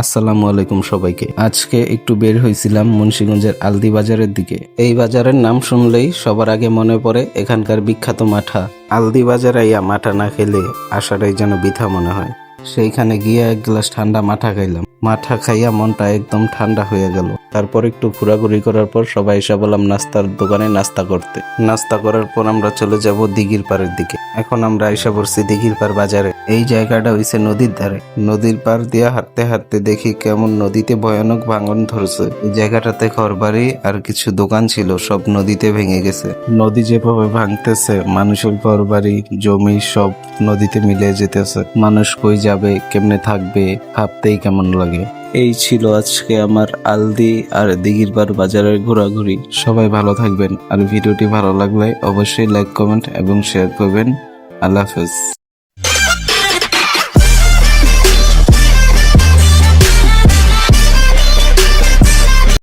আসসালামু আলাইকুম সবাইকে। আজকে একটু বের হয়েছিলাম মুন্সীগঞ্জের আলদি বাজারের দিকে। এই বাজারের নাম শুনলেই সবার আগে মনে পড়ে এখানকার বিখ্যাত মাঠা। আলদি বাজারে ইয়া মাঠা না খেলে আসাটাই যেন বৃথা মনে হয়। সেইখানে গিয়ে এক গ্লাস ঠান্ডা মাঠা খাইলাম। মাঠা খাইয়া মনটা একদম ঠান্ডা হয়ে গেল। তারপর একটু ঘোরাঘুরি করার পর সবাই এসে বললাম, নাস্তার দোকানে নাস্তা করতে। নাস্তা করার পর আমরা চলে যাব দিঘির পাড়ের দিকে। এখন আমরা এসে পড়ছি দিঘির পার বাজারে। এই জায়গাটা হইছে নদীর ধারে। নদীর পার দিয়ে হাঁটতে হাঁটতে দেখি কেমন নদীতে ভয়ানক ভাঙন ধরছে। এই জায়গাটাতে ঘরবাড়ি আর কিছু দোকান ছিল, সব নদীতে ভেঙে গেছে। নদী যেভাবে ভাঙতেছে, মানুষের ঘরবাড়ি, জমি সব নদীতে মিলে যেতেছে। মানুষ কই যাবে, কেমনে থাকবে, ভাবতেই কেমন লাগে। এই ছিল আজকে আমার আলদি আর দিঘিরবার বাজারের ঘোরাঘুরি। সবাই ভালো থাকবেন। আর ভিডিওটি ভালো লাগলে অবশ্যই লাইক কমেন্ট এবং শেয়ার করবেন। আল্লাহ হাফেজ।